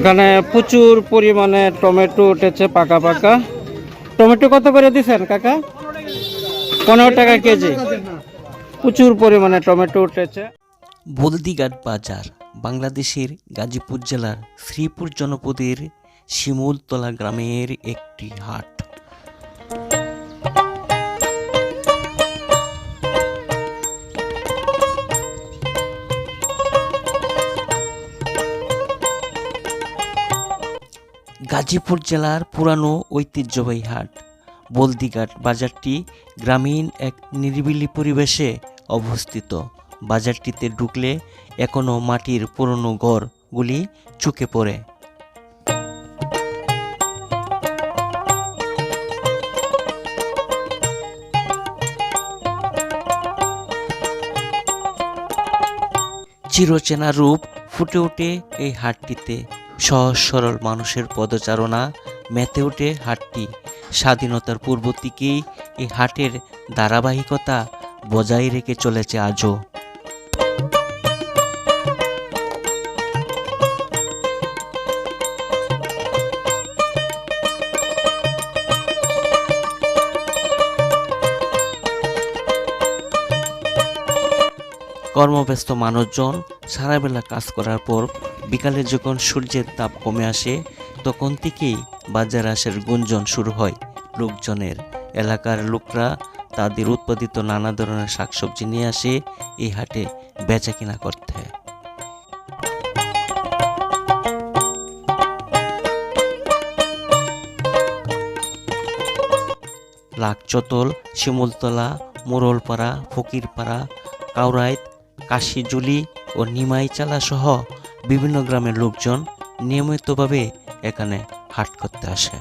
এখানে প্রচুর পরিমাণে টমেটো উঠেছে পাকা পাকা। টমেটো কত করে দিছেন, কাকা? পনেরো টাকা কেজি। প্রচুর পরিমাণে টমেটো উঠেছে। বলদিঘাট বাজার, বাংলাদেশের গাজীপুর জেলার শ্রীপুর জনপদের শিমুলতলা গ্রামের একটি হাট। গাজীপুর জেলার পুরানো ঐতিহ্যবাহী হাট। বলদিঘাট বাজারটি গ্রামীণ এক নিরিবিলি পরিবেশে অবস্থিত। বাজারটিতে ঢুকলে এখনও মাটির পুরনো ঘরগুলি চুকে পড়ে। চিরচেনা রূপ ফুটে ওঠে এই হাটটিতে। সহজ সরল মানুষের পদচারণা মেতে ওঠে হাটটি। স্বাধীনতার পূর্ব থেকেই এই হাটের ধারাবাহিকতা বজায় রেখে চলেছে আজও। কর্মব্যস্ত মানুষজন সারাবেলা কাজ করার পর বিকালে যখন সূর্যের তাপ কমে আসে, তখন থেকেই বাজার আসার গুঞ্জন শুরু হয়। লোকজনের, এলাকার লোকরা তাদের উৎপাদিত নানা ধরনের শাকসবজি নিয়ে আসে, এই হাটে বেচা কিনা করতে লাকচতল শিমুলতলা, মোরলপাড়া, ফকিরপাড়া কাউরাইত কাশিজুলি ও নিমাইচালা সহ বিভিন্ন গ্রামের লোকজন নিয়মিতভাবে এখানে হাট করতে আসে।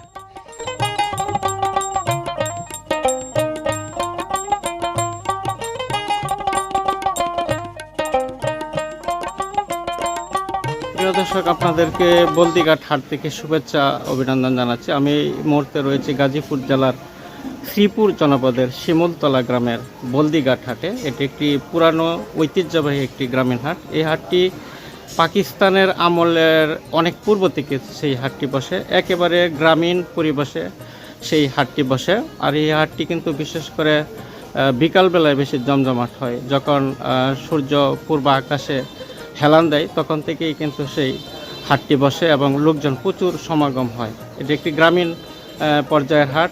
প্রিয় দর্শক, আপনাদেরকে বলদিঘাট হাট থেকে শুভেচ্ছা, অভিনন্দন জানাচ্ছি। আমি এই মুহূর্তে রয়েছি গাজীপুর জেলার শ্রীপুর জনপদের শিমুলতলা গ্রামের বলদিঘাট হাটে। এটি একটি পুরানো ঐতিহ্যবাহী একটি গ্রামীণ হাট। এই হাটটি পাকিস্তানের আমলের অনেক পূর্ব থেকে সেই হাটটি বসে। একেবারে গ্রামীণ পরিবেশে সেই হাটটি বসে। আর এই হাটটি কিন্তু বিশেষ করে বিকালবেলায় বেশি জমজমাট হয়। যখন সূর্য পূর্ব আকাশে হেলান দেয়, তখন থেকেই কিন্তু সেই হাটটি বসে এবং লোকজন প্রচুর সমাগম হয়। এটি একটি গ্রামীণ পর্যায়ের হাট।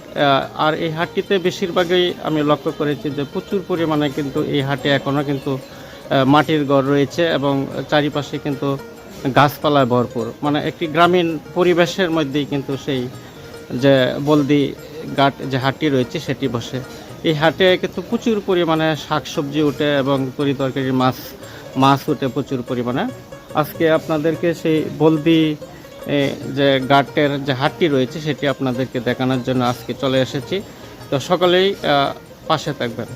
আর এই হাটটিতে বেশিরভাগই আমি লক্ষ্য করেছি যে প্রচুর পরিমাণে কিন্তু এই হাটে এখনও কিন্তু মাটির ঘর রয়েছে এবং চারিপাশে কিন্তু গাছপালায় ভরপুর। মানে একটি গ্রামীণ পরিবেশের মধ্যেই কিন্তু সেই যে বলদি ঘাট যে হাটটি রয়েছে সেটি বসে। এই হাটে কিন্তু প্রচুর পরিমাণে শাকসবজি উঠে এবং তরি তরকারি মাছ মাছ উঠে প্রচুর পরিমাণে। আজকে আপনাদেরকে সেই বলদি যে ঘাটের যে হাটটি রয়েছে সেটি আপনাদেরকে দেখানোর জন্য আজকে চলে এসেছি। তো সকলেই পাশে থাকবেন।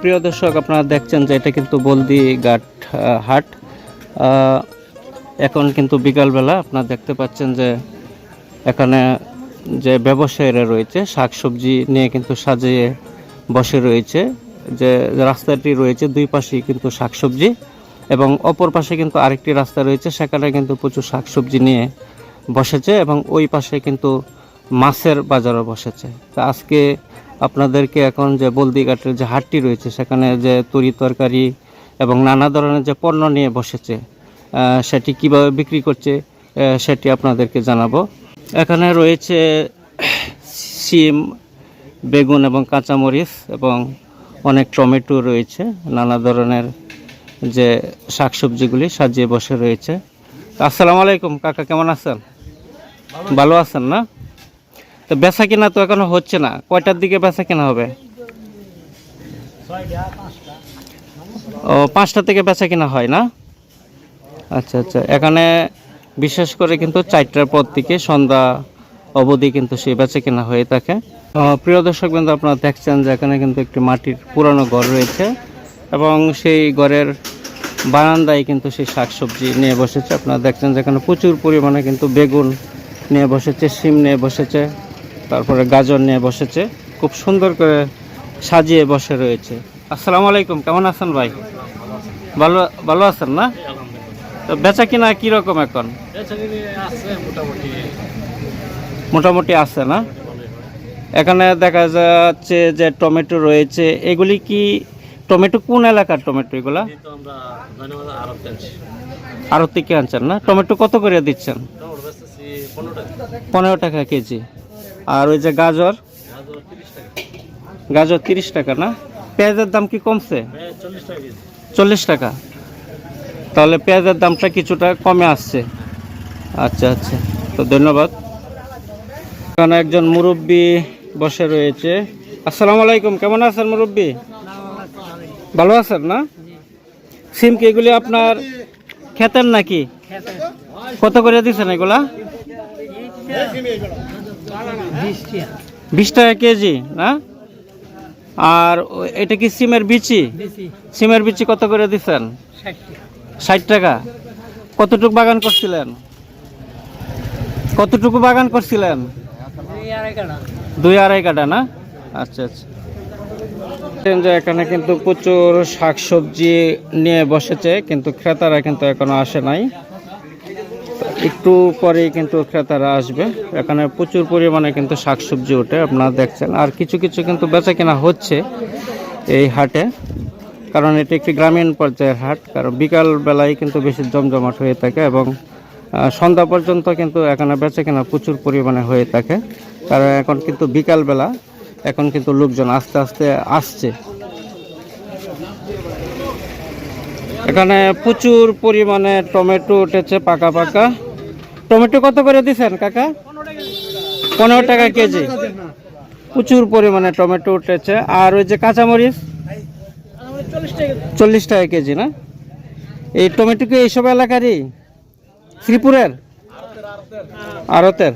প্রিয় দর্শক, আপনারা দেখছেন যে এটা কিন্তু বলদি ঘাট হাট। এখন কিন্তু বিকালবেলা আপনারা দেখতে পাচ্ছেন যে এখানে যে ব্যবসায়ীরা রয়েছে, শাকসবজি নিয়ে কিন্তু সাজিয়ে বসে রয়েছে। যে রাস্তাটি রয়েছে, দুই পাশেই কিন্তু শাকসবজি এবং অপর পাশে কিন্তু আরেকটি রাস্তা রয়েছে, সেখানে কিন্তু প্রচুর শাকসবজি নিয়ে বসেছে এবং ওই পাশে কিন্তু মাছের বাজারও বসেছে। তা আজকে আপনাদেরকে এখন যে বলদিঘাটের যে হাটটি রয়েছে সেখানে যে তরি তরকারি এবং নানা ধরনের যে পণ্য নিয়ে বসেছে সেটি কীভাবে বিক্রি করছে সেটি আপনাদেরকে জানাব। এখানে রয়েছে সিম বেগুন এবং কাঁচামরিচ এবং অনেক টমেটো রয়েছে। নানা ধরনের যে শাকসবজিগুলি সাজিয়ে বসে রয়েছে। আসসালামু আলাইকুম কাকা কেমন আছেন? ভালো আছেন না? তো বেচা কিনা তো এখনও হচ্ছে না। কয়টার দিকে বেচা কিনা হবে? ও, পাঁচটা থেকে বেচা কিনা হয় না? আচ্ছা আচ্ছা। এখানে বিশেষ করে কিন্তু চারটার পর থেকে সন্ধ্যা অবধি কিন্তু সেই বেচা কেনা হয়ে থাকে। প্রিয় দর্শক বিন্দু আপনারা দেখছেন যে এখানে কিন্তু একটি মাটির পুরানো ঘর রয়েছে এবং সেই ঘরের বারান্দায় কিন্তু সেই শাকসবজি নিয়ে বসেছে। আপনারা দেখছেন যে এখানে প্রচুর পরিমাণে কিন্তু বেগুন নিয়ে বসেছে, শিম নিয়ে বসেছে। তারপরে গাজর নিয়ে বসেছে। খুব সুন্দর করে সাজিয়ে বসে রয়েছে। আসসালামু আলাইকুম কেমন আছেন ভাই? ভালো ভালো আছেন না? তো বেচা কিনা কীরকম এখন? মোটামুটি। আছে না? এখানে দেখা যাচ্ছে যে টমেটো রয়েছে। এগুলি কি টমেটো কোন এলাকার টমেটো এগুলা? আরও থেকে। আনছেন না? টমেটো কত করে দিচ্ছেন? পনেরো টাকা কেজি। আর ওই যে গাজর? গাজর তিরিশ টাকা না? পেঁয়াজের দাম কি কমছে? চল্লিশ টাকা। তাহলে পেঁয়াজের দামটা কিছুটা কমে আসছে। আচ্ছা আচ্ছা। তো ধন্যবাদ। এখানে একজন মুরব্বী বসে রয়েছে। আসসালামু আলাইকুম, কেমন আছেন মুরব্বী? ভালো আছেন না? সিম কি এগুলি আপনার খেতেন নাকি? কত করে দিচ্ছেন এগুলা? বিশ টাকা কেজি না? আর এটা কি সিমের বিচি? সিমের বিচি কত করে দিচ্ছেন ষাট টাকা। কতটুকু বাগান করছিলেন? কতটুকু বাগান করছিলেন? দুই আড়াই কাটা না? আচ্ছা আচ্ছা। যে এখানে কিন্তু প্রচুর শাকসবজি নিয়ে বসেছে কিন্তু ক্রেতারা কিন্তু এখনও আসে নাই। একটু পরেই কিন্তু ক্রেতারা আসবে। এখানে প্রচুর পরিমাণে কিন্তু শাকসবজি ওঠে, আপনারা দেখছেন। আর কিছু কিছু কিন্তু বেচা কেনা হচ্ছে এই হাটে, কারণ এটি একটি গ্রামীণ পর্যায়ের হাট, কারণ বিকাল বেলায় কিন্তু বেশি জমজমাট হয়ে থাকে এবং সন্ধ্যা পর্যন্ত কিন্তু এখানে বেচা কেনা প্রচুর পরিমাণে হয়ে থাকে। কারণ এখন কিন্তু বিকালবেলা, এখন কিন্তু লোকজন আস্তে আস্তে আসছে। এখানে প্রচুর পরিমাণে টমেটো উঠেছে পাকা পাকা। টমেটো কত করে দিছেন কাকা? পনেরো টাকা কেজি। প্রচুর পরিমাণে টমেটো উঠেছে। আর ওই যে কাঁচামরিচ? চল্লিশ টাকা কেজি না? এই টমেটো কি এইসব এলাকারই? শ্রীপুরের আড়তের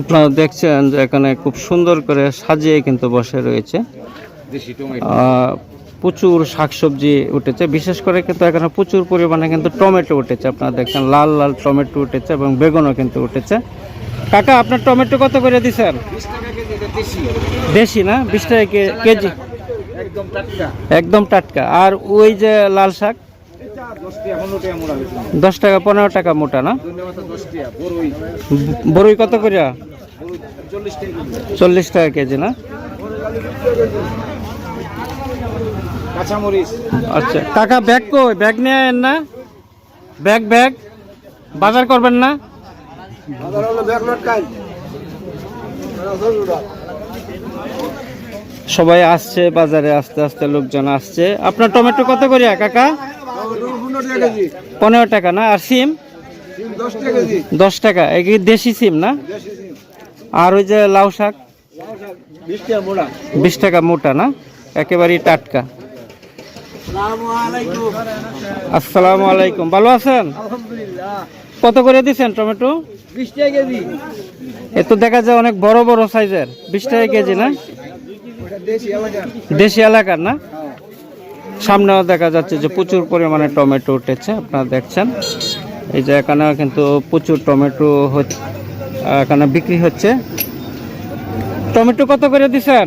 আপনারা দেখছেন যে এখানে খুব সুন্দর করে সাজিয়ে কিন্তু বসে রয়েছে। প্রচুর শাকসবজি উঠেছে। বিশেষ করে কিন্তু এখানে প্রচুর পরিমাণে কিন্তু টমেটো উঠেছে। আপনারা দেখছেন লাল লাল টমেটো উঠেছে এবং বেগুনও কিন্তু উঠেছে। কাকা আপনার টমেটো কত করে দিচ্ছেন দেশি। না? বিশ টাকা কেজি? একদম টাটকা। আর ওই যে লাল শাক? দশ টাকা পনেরো টাকা মোটা না। বড়ই কত করে চল্লিশ টাকা কেজি। না? কাঁচামরিচ। আচ্ছা কাকা ব্যাগ কই? ব্যাগ নিয়ে আয়েন না? ব্যাগ ব্যাগ বাজার করবেন না? সবাই আসছে বাজারে আস্তে আস্তে লোকজন আসছে। আপনার টমেটো কত করে কাকা? পনেরো টাকা না? আর সিম? দশ টাকা। কেজি দশ এই দেশি সিম না? আর ওই যে লাউ শাক? লাউ বিশ টাকা বিশ টাকা মোটা না? একেবারেই টাটকা। আসসালামু আলাইকুম। ভালো আছেন? কত করে দিচ্ছেন টমেটো? বিশ টাকা কেজি। এ তো দেখা যায় অনেক বড় বড় সাইজের। বিশ টাকা কেজি না? দেশি এলাকার। না? সামনেও দেখা যাচ্ছে যে প্রচুর পরিমাণে টমেটো উঠেছে আপনারা দেখছেন। এই যে এখানেও কিন্তু প্রচুর টমেটো এখানে বিক্রি হচ্ছে। টমেটো কত করে দিছেন?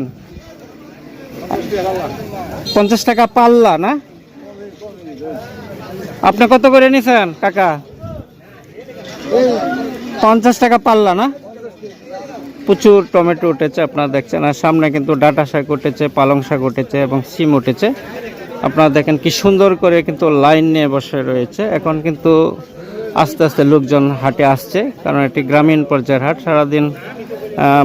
পঞ্চাশ টাকা পাল্লা, না? আপনি কত করে নিছেন, কাকা? পঞ্চাশ টাকা পাল্লা, না? প্রচুর টমেটো উঠেছে, আপনারা দেখছেন। আর সামনে কিন্তু ডাটা শাক উঠেছে, পালং শাক উঠেছে এবং সিম উঠেছে। আপনারা দেখেন কি সুন্দর করে কিন্তু লাইন নিয়ে বসে রয়েছে। এখন কিন্তু আস্তে আস্তে লোকজন হাটে আসছে, কারণ এটি গ্রামীণ পর্যায়ের হাট। সারাদিন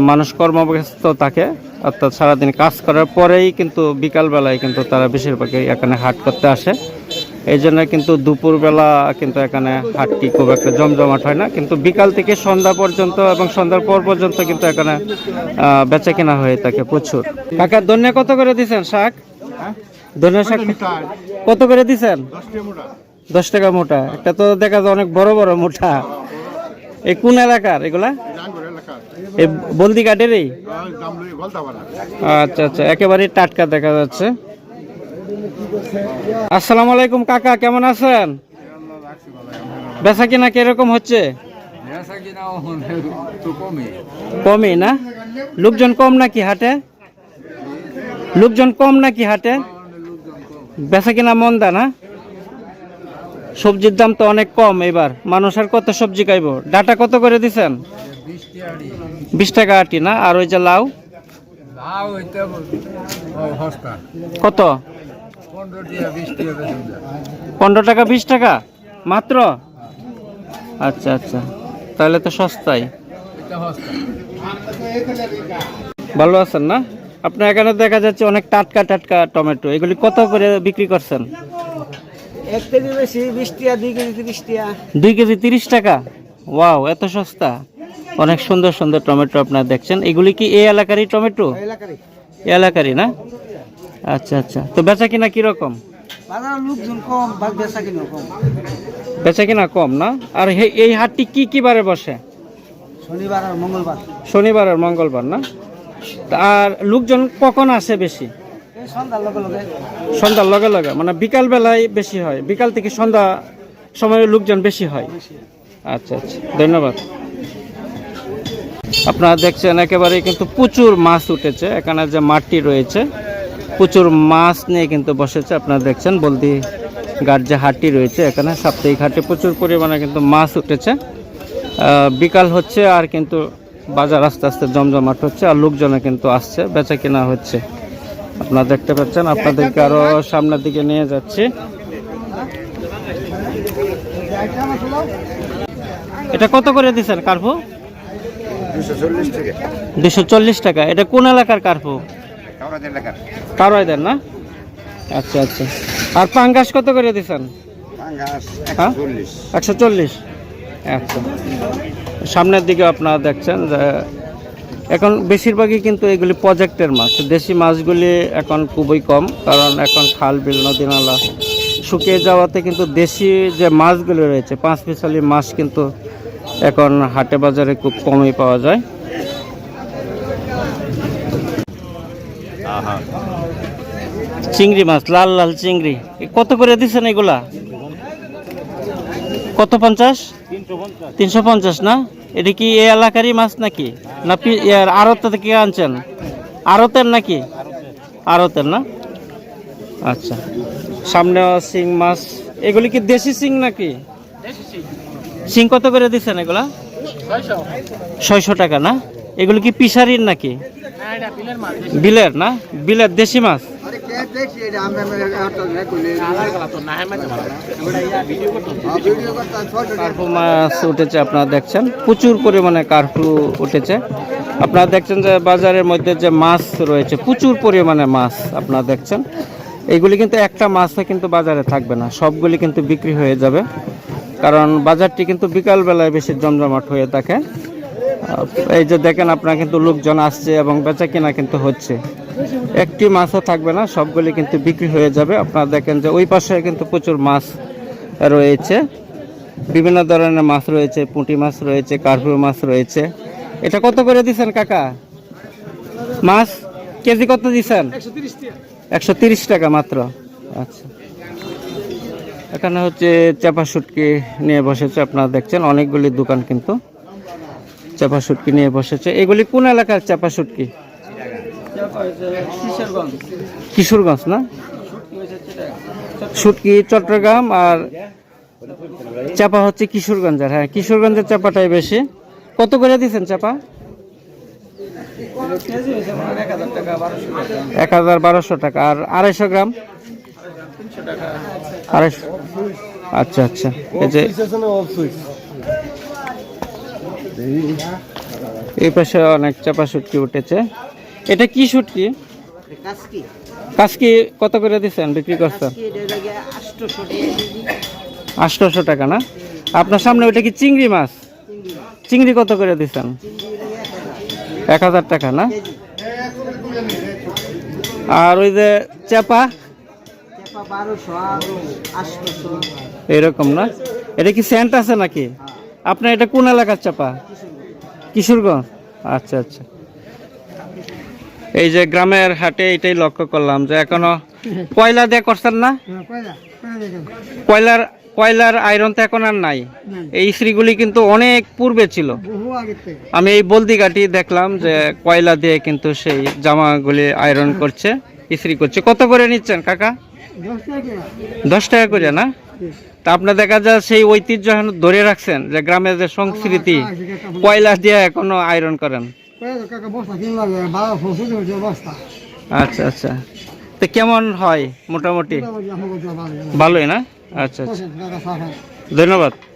মানুষ কর্মব্যস্ত থাকে। অর্থাৎ সারাদিন কাজ করার পরেই কিন্তু বিকালবেলায় কিন্তু তারা বেশিরভাগই এখানে হাট করতে আসে। এই জন্য কিন্তু দুপুরবেলা কিন্তু এখানে হাটটি খুব একটা জমজমাট হয় না। কিন্তু বিকাল থেকে সন্ধ্যা পর্যন্ত এবং সন্ধ্যার পর পর্যন্ত কিন্তু এখানে বেচা কেনা হয়ে থাকে প্রচুর। কাকা ধনিয়া কত করে দিচ্ছেন শাক? ধনিয়া শাক কত করে দিচ্ছেন দশ টাকা মোটা। একটা তো দেখা যায় অনেক বড় বড় মোটা। এই কোন এলাকার এগুলা? এই বলদি ঘাটেরই আচ্ছা আচ্ছা একেবারে টাটকা দেখা যাচ্ছে। আসসালামু আলাইকুম কাকা, কেমন আছেন? বেচা কিনা কীরকম হচ্ছে? কমই না? লোকজন কম নাকি হাটে? লোকজন কম নাকি হাটে? বেচা কিনা মন্দা না? সবজির দাম তো অনেক কম এবার। মানুষ আর কত সবজি খাইব? ডাটা কত করে দিছেন? বিশ টাকা আটি না? আর ওই যে লাউ? কত? পনেরো টাকা বিশ টাকা মাত্র? আচ্ছা আচ্ছা। তাহলে তো সস্তাই। এটা হস্তা ভালো আছেন না? আপনার এখানে দেখা যাচ্ছে অনেক টাটকা টাটকা টমেটো। এগুলি কত করে বিক্রি করছেন? এক কেজি বেশি বিশ টিয়া দুই কেজি তিরিশ টিয়া দুই কেজি তিরিশ টাকা? ওয়াও এত সস্তা। অনেক সুন্দর সুন্দর টমেটো আপনারা দেখছেন। এগুলি কি এই এলাকারই টমেটো? এলাকারই। এই এলাকারই না? আচ্ছা আচ্ছা। তো বেচা কিনা কীরকম কম বেচা কিনো কম না? আর এই হাটটি কি কি বারে বসে? শনিবার আর মঙ্গলবার। শনিবার আর মঙ্গলবার না? আর লোকজন কখন আসে বেশি? সন্ধ্যার লগে লগে। সন্ধ্যার লগে লগে মানে বিকাল বেলায় বেশি হয়। বিকাল থেকে সন্ধ্যা সময়ে লোকজন বেশি হয়। আচ্ছা আচ্ছা। ধন্যবাদ। আপনারা দেখছেন একেবারে কিন্তু প্রচুর মাছ উঠেছে। এখানে যে মাঠটি রয়েছে, প্রচুর মাছ নিয়ে কিন্তু বসেছে। আপনারা দেখছেন বলদি ঘাট যে হাটটি রয়েছে এখানে, সাপ্তাহিক হাটে প্রচুর পরিমাণে কিন্তু মাছ উঠেছে। বিকাল হচ্ছে আর কিন্তু বাজার আস্তে আস্তে জমজমাট হচ্ছে আর লোকজনে কিন্তু আসছে বেচা কেনা হচ্ছে। আপনারা দেখতে পাচ্ছেন, আপনাদেরকে আরও সামনের দিকে নিয়ে যাচ্ছি। এটা কত করে দিচ্ছেন, কার্পু? দুশো চল্লিশ টাকা। এটা কোন এলাকার কার্পু? কাউরাদের এলাকার। কারোয় দেন না? আচ্ছা আচ্ছা। আর পাঙ্গাস কত করে দিচ্ছেন হ্যাঁ? একশো চল্লিশ। আচ্ছা। সামনের দিকে আপনারা দেখছেন যে এখন বেশিরভাগই কিন্তু এগুলি প্রজেক্টের মাছ। দেশি মাছগুলি এখন খুবই কম কারণ এখন খাল বিল নদী নালা শুকিয়ে যাওয়াতে কিন্তু দেশি যে মাছগুলি রয়েছে পাঁচ পিসালি মাছ কিন্তু এখন হাটে বাজারে খুব কমই পাওয়া যায়। চিংড়ি মাছ লাল লাল চিংড়ি। কত করে দিচ্ছেন এগুলা? কত পঞ্চাশ? তিনশো পঞ্চাশ না? এটা কি এই এলাকারই মাছ নাকি? না আড়ত থেকে আনছেন? আড়তের নাকি? আড়তের না? আচ্ছা। সামনে শিং মাছ। এগুলি কি দেশি শিং নাকি? শিং কত করে দিচ্ছেন এগুলা? ছয়শো টাকা না? এগুলো কি পিসারির নাকি? বিলের না? বিলের দেশি মাছ? আরে কে দেখছি এটা আমরা ভিডিও করতাম ছয়শো কার্পু মাছ উঠেছে, আপনারা দেখছেন? প্রচুর পরিমাণে কার্পু উঠেছে। আপনারা দেখছেন যে বাজারের মধ্যে যে মাছ রয়েছে, প্রচুর পরিমাণে মাছ আপনারা দেখছেন। এইগুলি কিন্তু একটা মাছও কিন্তু বাজারে থাকবে না, সবগুলি কিন্তু বিক্রি হয়ে যাবে। কারণ বাজারটি কিন্তু বিকাল বেলায় বেশি জমজমাট হয়ে থাকে। এই যে দেখেন আপনার কিন্তু লোকজন আসছে এবং বেচা কেনা কিন্তু হচ্ছে। একটি মাছও থাকবে না, সবগুলি কিন্তু বিক্রি হয়ে যাবে। আপনারা দেখেন যে ওই পাশে কিন্তু প্রচুর মাছ রয়েছে। বিভিন্ন ধরনের মাছ রয়েছে, পুঁটি মাছ রয়েছে কার্পু মাছ রয়েছে। এটা কত করে দিচ্ছেন কাকা? মাছ কেজি কত দিচ্ছেন একশো তিরিশ টাকা মাত্র। আচ্ছা। এখানে হচ্ছে চাপা সুটকি নিয়ে বসেছে, আপনারা দেখছেন, অনেকগুলি দোকান কিন্তু চাপা সুটকি নিয়ে বসেছে। এগুলি কোন এলাকার চাপা সুটকি? কিশোরগঞ্জ না? সুটকি চট্টগ্রাম আর চাপা হচ্ছে কিশোরগঞ্জের হ্যাঁ কিশোরগঞ্জের চাপাটাই বেশি। কত করে দিচ্ছেন চাপা? এক হাজার বারোশো টাকা। আর আড়াইশো গ্রাম? আড়াইশো আচ্ছা আচ্ছা। এই যে এই পাশে অনেক চাপা সুটকি উঠেছে। এটা কি সুটকি কাজকি কত করে দিচ্ছেন বিক্রি করছেন? আটশোশো টাকা না? আপনার সামনে ওইটা কি চিংড়ি মাছ? চিংড়ি কত করে দিচ্ছেন এক হাজার টাকা না? আর ওই যে চাপা চেপা বারোশো আর আটশোশো এরকম না? এটা কি সেন্ট আছে নাকি? আপনার এটা কোন এলাকার চাপা? কিশোরগঞ্জ? আচ্ছা আচ্ছা। এই যে গ্রামের হাটে এটাই লক্ষ্য করলাম যে এখনও কয়লা দিয়ে করছেন না? কয়লার কয়লার আয়রন তো এখন আর নাই। এই ইস্ত্রিগুলি কিন্তু অনেক পূর্বে ছিল। আমি এই বলদিঘাটি দেখলাম যে কয়লা দিয়ে কিন্তু সেই জামাগুলি আয়রন করছে, ইস্ত্রি করছে। কত করে নিচ্ছেন, কাকা? দশ টাকা করে, না? তা আপনার দেখা যায় সেই ঐতিহ্য ধরে রাখছেন যে গ্রামের যে সংস্কৃতি, কয়লা দিয়ে এখনও আয়রন করেন? আচ্ছা আচ্ছা। তো কেমন হয় মোটামুটি? ভালোই, না? আচ্ছা আচ্ছা। ধন্যবাদ।